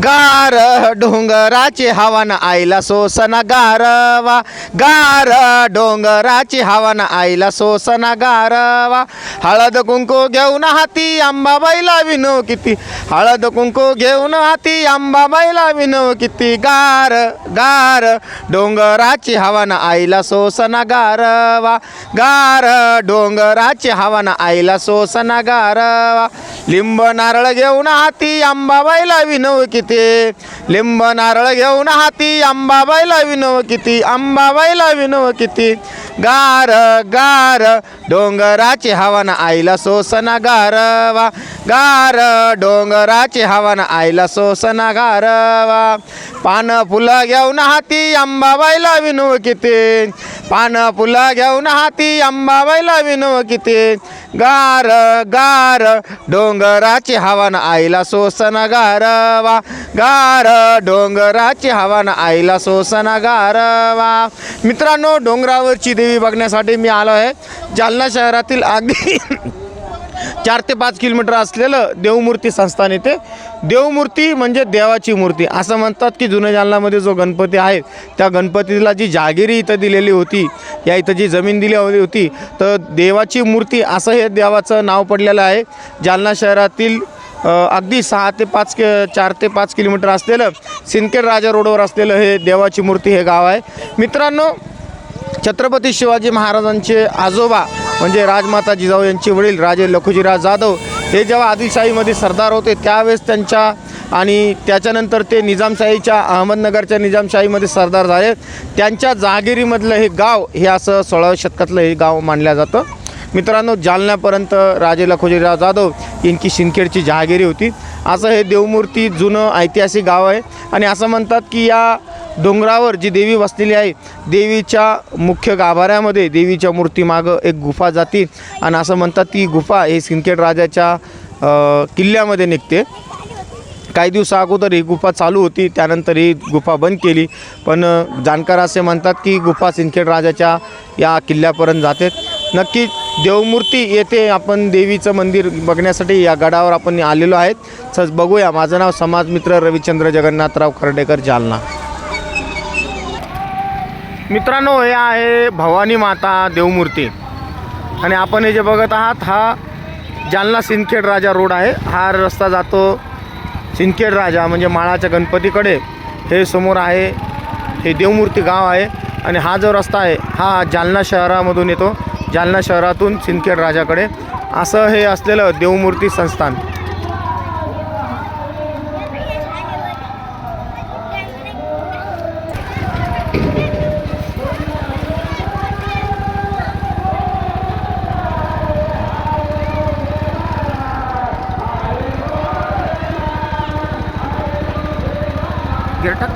गार डोंगराची हवान आईला सोसना गारवा. गार डोंगराची हवान आईला सोसना गारवा. हळद कुंकू घेऊन हाती आंबाबाईला विनो किती हळद कुंकू घेऊन हाती आंबाबाईला विनो किती गार गार डोंगराची हवान आईला सोसना गारवा. गार डोंगराची हवान आईला सोसना गारवा. लिंब नारळ घेऊन हाती आंबाबाईला विनव किती लिंब नारळ घेऊन हाती आंबाबाईला विनव किती आंबाबाईला विनव किती. गार गार डोंगराची हवन आईला सोसना गारवा. गार डोंगराची हवन आईला सोसना गारवा. पान फुलं घेऊन हाती आंबाबाईला विनव किती. पान फुलं घेऊन हाती आंबाबाईला विनव किती. गार गार डोंगराची हवान आईला सोसन गारवा. गार डोंगराची हवान आईला सोसन गारवा. मित्रांनो डोंगरावरची देवी बघण्यासाठी मी आलो आहे जालना शहरातील अगदी चार ते पाच किलोमीटर असलेलं देवमूर्ती संस्थान येथे देवमूर्ती म्हणजे देवाची मूर्ती. असं म्हणतात की जुन्या जालनामध्ये जो गणपती आहे त्या गणपतीला जी जागिरी इथं दिलेली होती या इथं जी जमीन दिली होती तर देवाची मूर्ती असं हे देवाचं नाव पडलेलं आहे. जालना शहरातील अगदी सहा ते पाच के चार ते पाच किलोमीटर असलेलं सिंदखेड राजा रोडवर असलेलं हे देवाची मूर्ती हे गाव आहे. मित्रांनो छत्रपती शिवाजी महाराजांचे आजोबा म्हणजे राजमाता जिजाऊ यांचे वडील राजे लखुजीराज जाधव हे जेव्हा आदिलशाहीमध्ये सरदार होते त्यावेळेस त्यांच्या आणि त्याच्यानंतर ते निजामशाहीच्या अहमदनगरच्या निजामशाहीमध्ये सरदार झाले. त्यांच्या जहागिरीमधलं हे गाव हे असं सोळाव्या शतकातलं हे गाव मानलं जातं. मित्रांनो जालन्यापर्यंत राजे लखोजीराव जाधव यांची शिंदखेडची जहागिरी होती. असं हे देवमूर्ती जुनं ऐतिहासिक गाव आहे. आणि असं म्हणतात की या डोंगरावर जी देवी वसलेली आहे देवीच्या मुख्य गाभाऱ्यामध्ये देवीच्या मूर्तीमागं एक गुफा जाती. आणि असं म्हणतात ती गुफा हे सिंदखेड राजाच्या किल्ल्यामध्ये निघते. काही दिवसा अगोदर ही गुफा चालू होती त्यानंतर ही गुफा बंद केली. पण जाणकार असे म्हणतात की गुफा सिंदखेड राजाच्या या किल्ल्यापर्यंत जाते. नक्की देवमूर्ती येथे आपण देवीचं मंदिर बघण्यासाठी या गडावर आपण आलेलो आहेत. सज बघूया. माझं नाव समाजमित्र रविचंद्र जगन्नाथराव खर्डेकर जालना. मित्रांनो हे आहे भवानी माता देवमूर्ती. आणि आपण हे जे बघत आहात हा जालना सिंदखेड राजा रोड आहे. हा रस्ता जातो सिंदखेड राजा म्हणजे माळाच्या गणपतीकडे. हे समोर आहे हे देवमूर्ती गाव आहे. आणि हा जो रस्ता आहे हा जालना शहरामधून येतो. जालना शहरातून सिंदखेड राजाकडे. असं हे असलेलं देवमूर्ती संस्थान. गिरटाक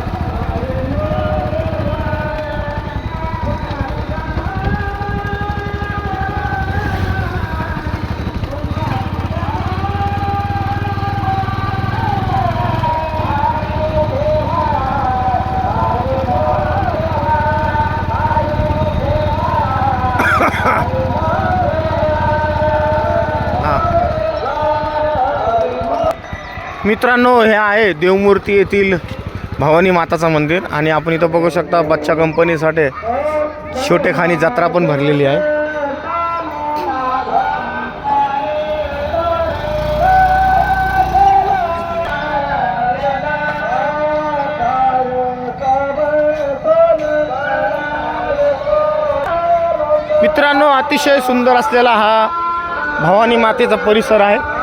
मित्रांनो हे आहे देवमूर्ती येथील भवानी माताचं मंदिर आणि आपण इथं बघू शकता बच्चा कंपनीसाठी छोटेखानी जत्रा पण भरलेली आहे. मित्रांनो अतिशय सुंदर असलेला हा भवानी मातेचा परिसर आहे.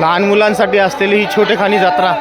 लहान मुलांसाठी असलेली ही छोटेखानी जत्रा.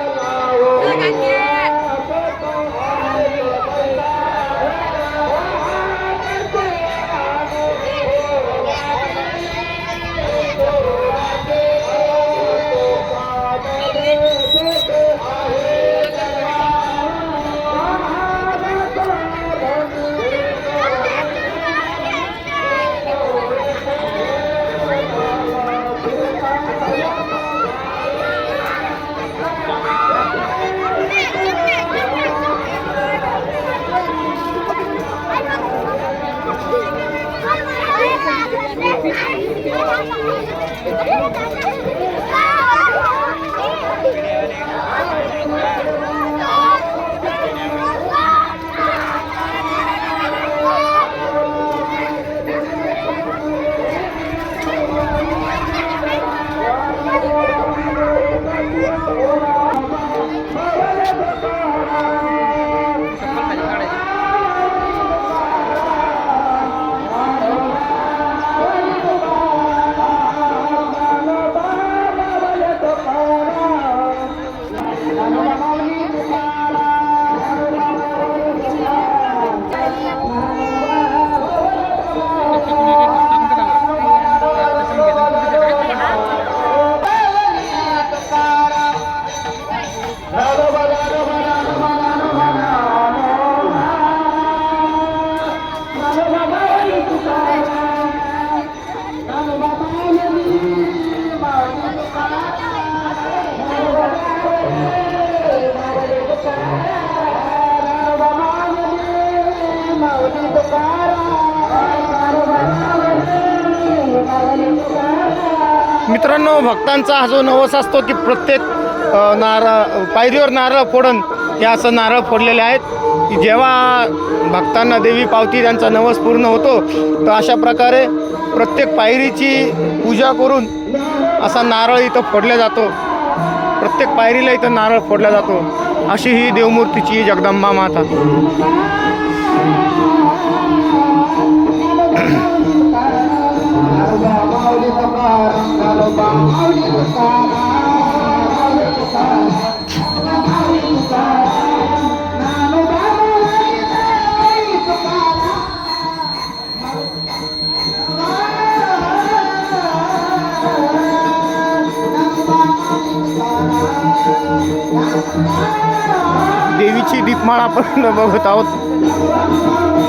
मित्रांनो भक्तांचा हा जो नवस असतो की प्रत्येक नारळ पायरीवर नारळ फोडून हे असं नारळ फोडलेले आहेत. की जेव्हा भक्तांना देवी पावती त्यांचा नवस पूर्ण होतो तर अशा प्रकारे प्रत्येक पायरीची पूजा करून असा नारळ इथं फोडला जातो. प्रत्येक पायरीला इथं नारळ फोडला जातो. अशी ही देवमूर्तीची जगदंबा माता. देवीची दीपमाळ आपण बघत आहोत.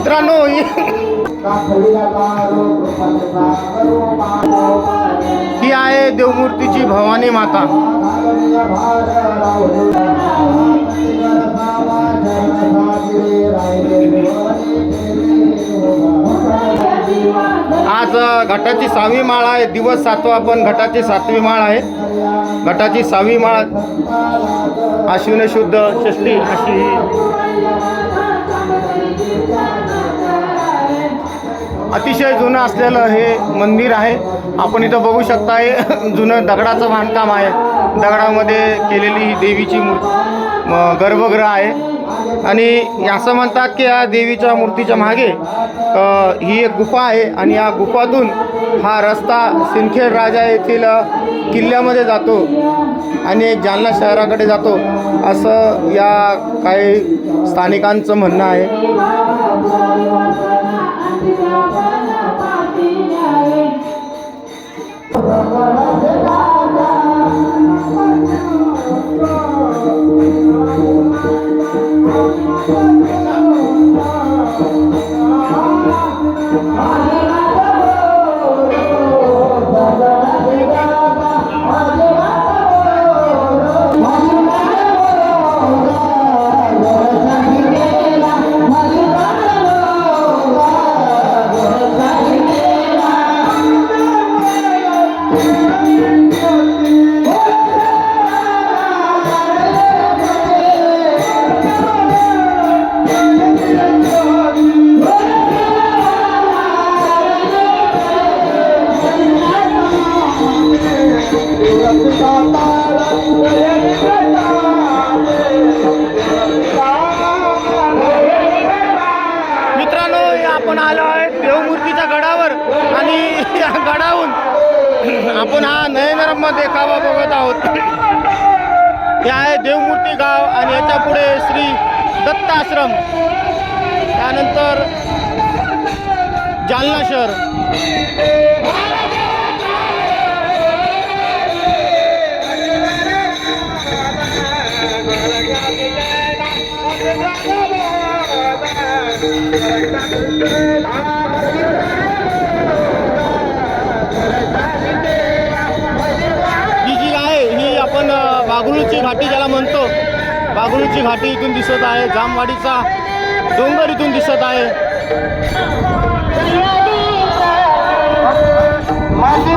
मित्रांनो ही- आहे देवमूर्तीची भवानी माता. आज घटाची सहावी माळ आहे. दिवस सातवा पण घटाची सातवी माळ आहे. घटाची सहावी माळ आश्विन शुद्ध षष्टी अशी ही अतिशय जुनं असलेलं हे मंदिर आहे. आपण इथं बघू शकता हे जुनं दगडाचं बांधकाम आहे. दगडामध्ये केलेली ही देवीची मूर्ती गर्भगृह आहे. आणि असं म्हणतात की या देवीच्या मूर्तीच्या मागे ही एक गुफा आहे. आणि या गुफातून हा रस्ता सिंदखेड राजा येथील किल्ल्यामध्ये जातो आणि एक जालना शहराकडे जातो. असं या काही स्थानिकांचं म्हणणं आहे. Allah. मित्रांनो आपण आलो आहे देवमूर्तीच्या गडावर आणि या गडाहून आपण हा नयनरम्य देखावा बघत आहोत. हे आहे देवमूर्ती गाव आणि याच्यापुढे श्री दत्त आश्रम त्यानंतर जालना शहर. बागुलूची घाटी ज्याला म्हणतो. बागुलूची घाटी इथून दिसत आहे. जामवाडीचा डोंगर इथून दिसत आहे. माझी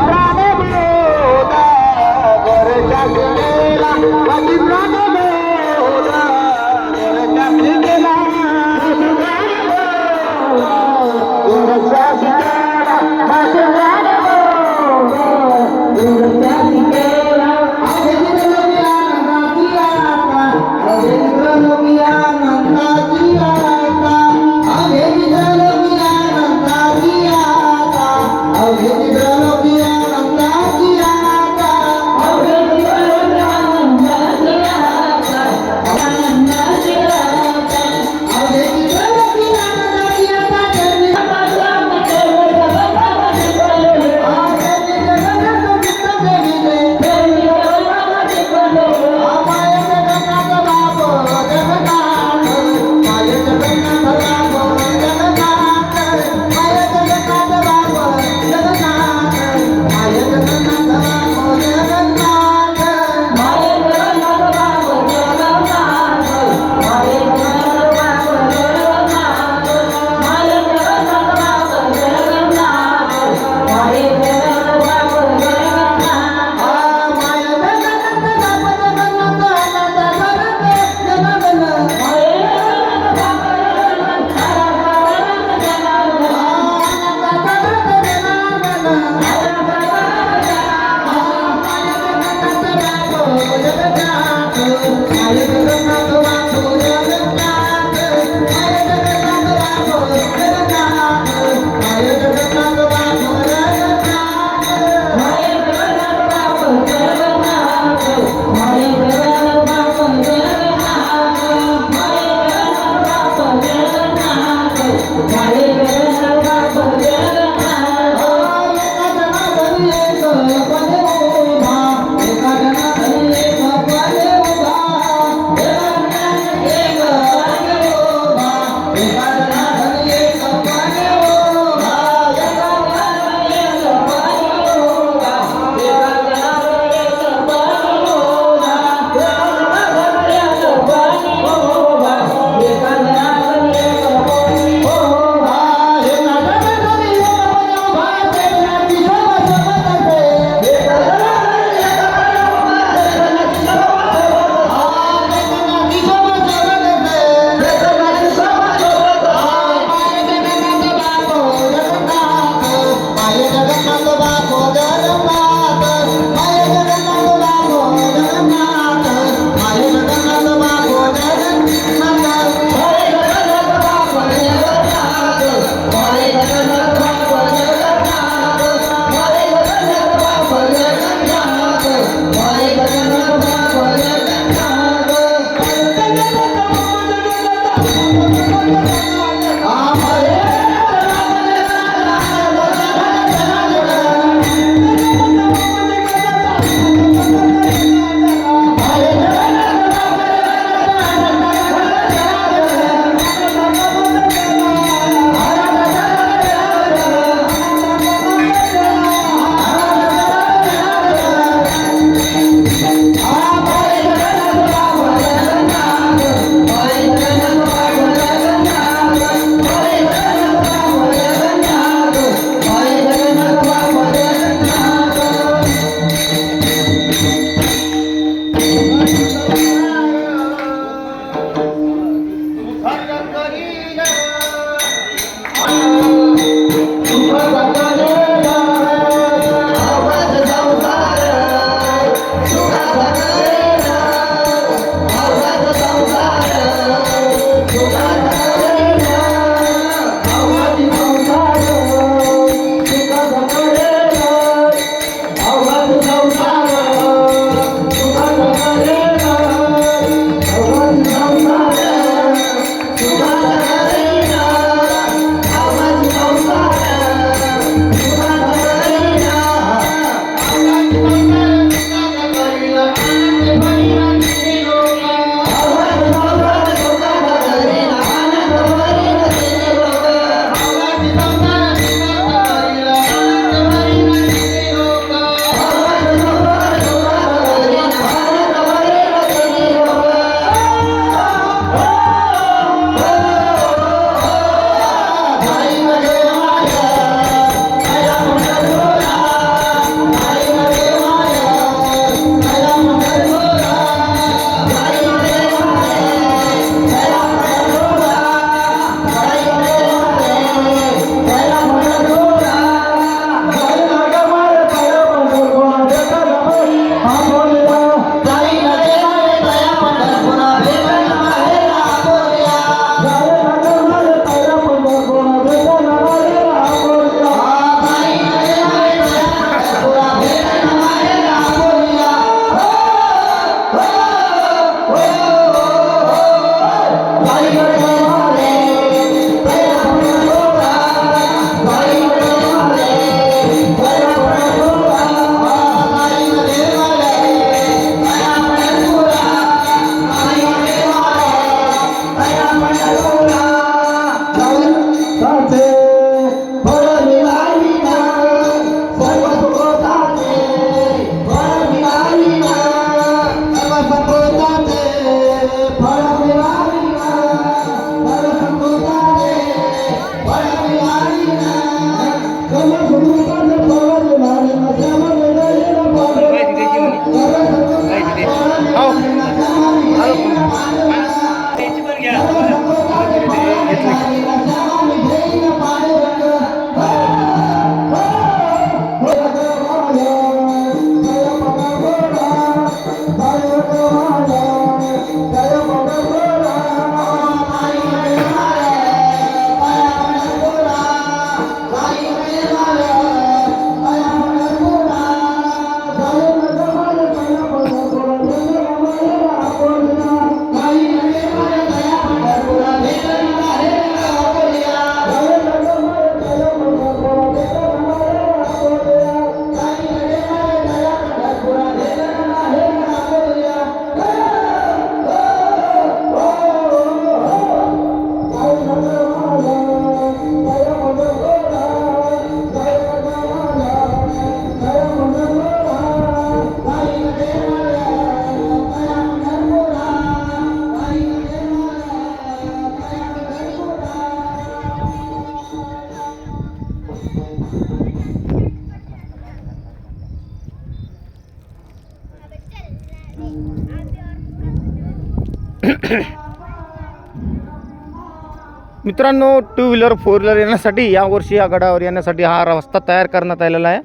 मित्रांनो टू व्हीलर फोर व्हीलर येण्यासाठी यावर्षी या गडावर येण्यासाठी हा रस्ता तयार करण्यात आलेला आहे.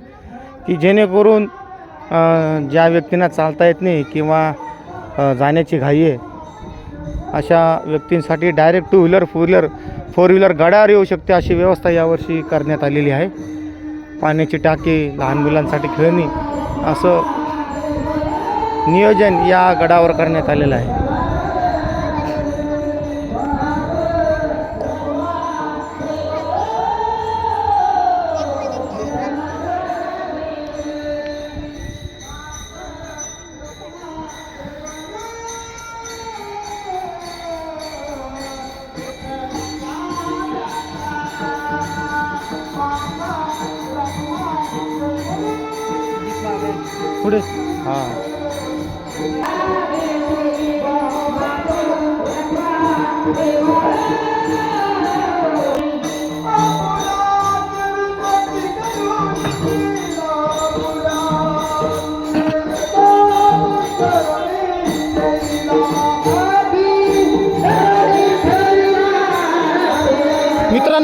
की जेणेकरून ज्या व्यक्तींना चालता येत नाही किंवा जाण्याची घाई आहे अशा व्यक्तींसाठी direct two wheeler four wheeler four wheeler गडावर येऊ शकते अशी व्यवस्था यावर्षी करण्यात आलेली आहे. पाण्याची टाकी लहान मुलांसाठी खेळणी असं नियोजन या गडावर करण्यात आलेलं आहे.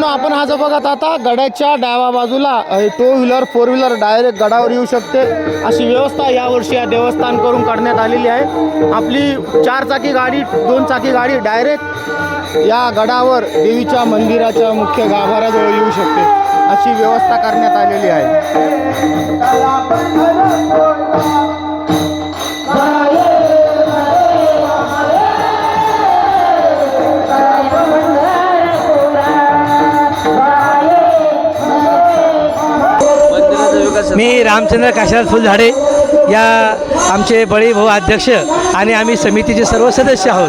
मित्रांनो आपण हा जो बघत आता गडाच्या डाव्या बाजूला two wheeler four wheeler direct गडावर येऊ शकते. अशी व्यवस्था यावर्षी या देवस्थान करून करण्यात आलेली आहे. आपली चार चाकी गाडी दोन चाकी गाडी डायरेक्ट या गडावर देवीच्या मंदिराच्या मुख्य गाभाऱ्याजवळ येऊ शकते. अशी व्यवस्था करण्यात आलेली आहे. मी रामचंद्र काशीनाथ फुलझाडे या आमचे बळी भाऊ अध्यक्ष. आणि आम्ही समितीचे सर्व सदस्य आहोत.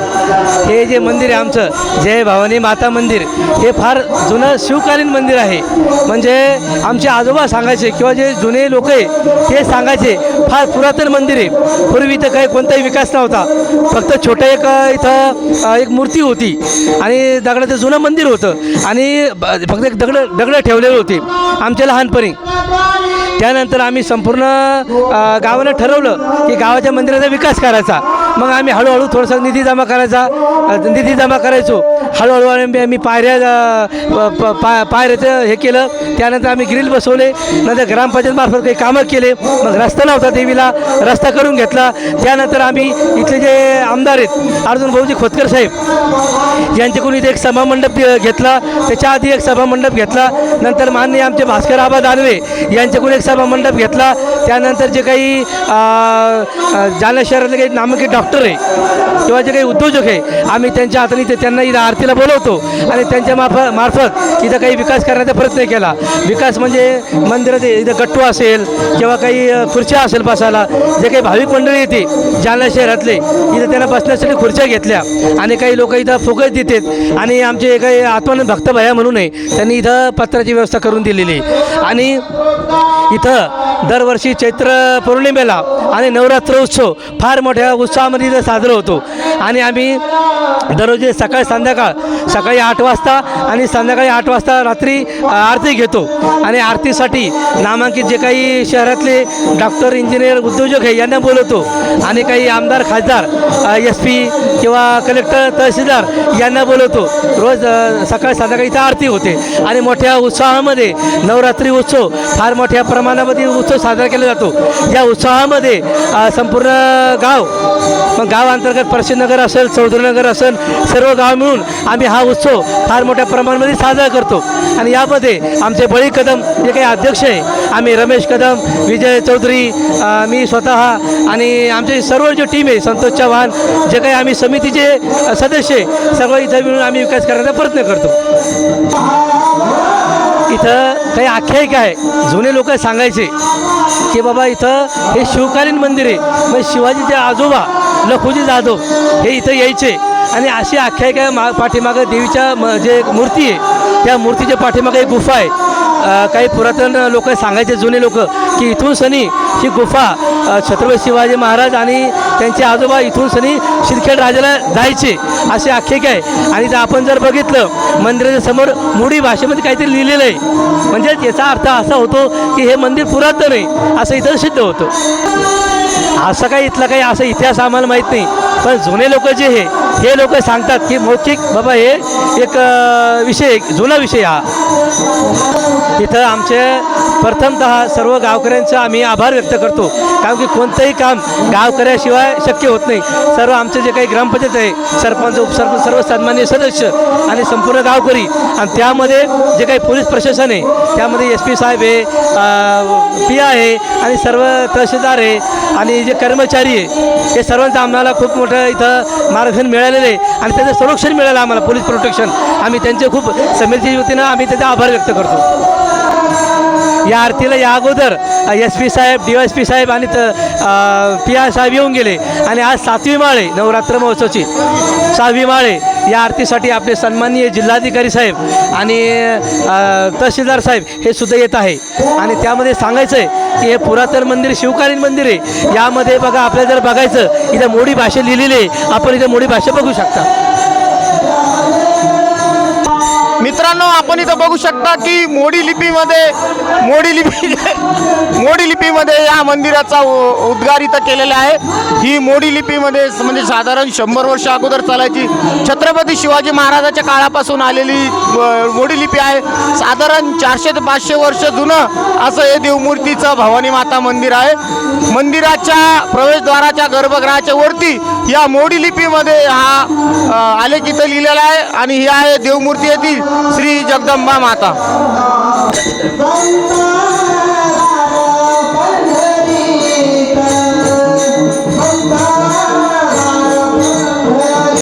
हे जे मंदिर आहे आमचं जय भवानी माता मंदिर हे फार जुनं शिवकालीन मंदिर आहे. म्हणजे आमचे आजोबा सांगायचे किंवा जे जुने लोक आहे ते सांगायचे फार पुरातन मंदिर आहे. पूर्वी इथं काही कोणताही विकास नव्हता. फक्त छोटं एक इथं एक मूर्ती होती आणि दगडाचं जुनं मंदिर होतं आणि ब- फक्त एक दगडं दगडं ठेवलेले होते. आमच्या लहानपणी. त्यानंतर आम्ही संपूर्ण गावानं ठरवलं की गावाच्या मंदिराचा विकास करायचा. मग आम्ही हळूहळू थोडंसं निधी जमा करायचा निधी जमा करायचो. हळूहळू आम्ही आम्ही पायऱ्या प- प- पा पायऱ्याचं हे केलं. त्यानंतर आम्ही ग्रिल बसवले. नंतर ग्रामपंचायतमार्फत काही कामं केले. मग रस्ता नव्हता देवीला. रस्ता करून घेतला. त्यानंतर आम्ही इथले जे आमदार आहेत अर्जुन भाऊजी खोतकर साहेब यांच्याकडून इथे एक सभामंडप घेतला. त्याच्या आधी एक सभामंडप घेतला. नंतर माननीय आमचे भास्कर आबा दानवे यांच्याकडून एक सभामंडप घेतला. त्यानंतर जे काही जालना शहरातले काही नामक नामांकित डॉक्टर आहे किंवा जे काही उद्योजक आहे आम्ही त्यांच्या हाताने ते त्यांना इथं आरतीला बोलवतो आणि त्यांच्या मार्फत मार्फत इथं काही विकास करण्याचा प्रयत्न केला विकास म्हणजे मंदिरात इथं गट्टू असेल किंवा काही खुर्च्या असेल बसायला जे काही भाविक मंडळी येते जालना शहरातले इथं त्यांना बसण्यासाठी खुर्च्या घेतल्या आणि काही लोक इथं फुकट देतात आणि आमचे काही आत्मान भक्त भया म्हणून आहे त्यांनी इथं पत्राची व्यवस्था करून दिलेली आहे. आणि इथं दरवर्षी चैत्र पौर्णिमेला आणि नवरात्र उत्सव फार मोठ्या उत्साहामध्ये इथं साजरं होतो. आणि आम्ही दररोज सकाळी संध्याकाळ सकाळी आठ वाजता आणि संध्याकाळी आठ वाजता रात्री आरती घेतो. आणि आरतीसाठी नामांकित जे काही शहरातले डॉक्टर इंजिनियर उद्योजक आहे यांना बोलवतो. आणि काही आमदार खासदार एस पी किंवा कलेक्टर तहसीलदार यांना बोलवतो. रोज सकाळी संध्याकाळी इथं आरती होते. आणि मोठ्या उत्साहामध्ये नवरात्री उत्सव फार मोठ्या प्रमाणामध्ये उत्सव साजरा केला जातो. या उत्साहामध्ये संपूर्ण गाव मग गाव अंतर्गत परशीनगर असेल चौधरीनगर असेल सर्व गाव मिळून आम्ही हा उत्सव फार मोठ्या प्रमाणामध्ये साजरा करतो. आणि यामध्ये आमचे बळी कदम जे काही अध्यक्ष आहे आम्ही रमेश कदम विजय चौधरी मी स्वतः आणि आमची सर्व जी टीम आहे संतोष चव्हाण जे काही आम्ही समितीचे सदस्य आहे सर्व इथं मिळून आम्ही विकास करण्याचा प्रयत्न करतो. इथं काही आख्यायिका आहे जुने लोक सांगायचे की बाबा इथं हे शिवकालीन मंदिर आहे. मग शिवाजीचे आजोबा लखुजी जाधव हे इथं यायचे. आणि अशी आख्यायिका मा पाठीमागं देवीच्या म जे मूर्ती आहे त्या मूर्तीच्या पाठीमागं एक गुफा आहे. काही पुरातन लोक सांगायचे जुने लोक की इथून सनी ही गुफा छत्रपती शिवाजी महाराज आणि त्यांचे आजोबा इथून सनी शिरखेड राजाला जायचे असे आख्यायिका आहे. आणि जर आपण जर बघितलं मंदिराच्या समोर मोडी भाषेमध्ये काहीतरी लिहिलेलं आहे. म्हणजेच याचा अर्थ असा होतो की हे मंदिर पुरातन आहे असं इथं सिद्ध होतं. असं काही इथला काही असा इतिहास आम्हाला माहीत नाही पण जुने लोक जे हे हे लोक सांगतात की मौखिक बाबा हे एक विषय जुना विषय हा. इथं आमचे प्रथमतः सर्व गावकऱ्यांचा आम्ही आभार व्यक्त करतो. कारण की कोणतंही काम गावकऱ्याशिवाय शक्य होत नाही. सर्व आमचे जे काही ग्रामपंचायत आहे सरपंच उपसरपंच सर्व सन्मान्य सदस्य आणि संपूर्ण गावकरी आणि त्यामध्ये जे काही पोलीस प्रशासन आहे त्यामध्ये एस पी साहेब आहे पी आहे आणि सर्व तहसीलदार आहे आणि जे कर्मचारी आहे हे सर्वांचं आम्हाला खूप मोठं इथं मार्गदर्शन मिळालेलं आहे. आणि त्याचं संरक्षण मिळालं आम्हाला पोलीस प्रोटेक्शन आम्ही त्यांचे खूप समितीच्या वतीनं आम्ही त्याचा आभार व्यक्त करतो. या आरतीला या अगोदर एस पी साहेब डी एस पी साहेब आणि पी आर साहेब येऊन गेले. आणि आज सातवी माळे नवरात्र महोत्सवची. सहावी माळे या आरतीसाठी आपले सन्माननीय जिल्हाधिकारी साहेब आणि तहसीलदार साहेब हे सुद्धा येत आहे. आणि त्यामध्ये सांगायचं आहे की हे पुरातन मंदिर शिवकालीन मंदिर आहे. यामध्ये बघा आपल्याला जर बघायचं इथं मोडी भाषा लिहिलेली आहे. आपण इथं मोडी भाषा बघू शकता. मित्रांनो आपण इथं बघू शकता की मोडी लिपीमध्ये मोडी लिपी मोडी लिपीमध्ये या मंदिराचा उ- उद्गार इथं केलेला आहे. ही मोडी लिपीमध्ये म्हणजे साधारण शंभर वर्ष अगोदर चालायची. छत्रपती शिवाजी महाराजाच्या काळापासून आलेली मोडी लिपी आहे. साधारण चारशे ते पाचशे वर्ष जुनं असं हे देवमूर्तीचं भवानी माता मंदिर आहे. मंदिराच्या प्रवेशद्वाराच्या गर्भगृहाच्या वरती या मोडी लिपीमध्ये हा आलेख इथं लिहिलेला आहे. आणि ही आहे देवमूर्ती येथील श्री जगदंबा माता.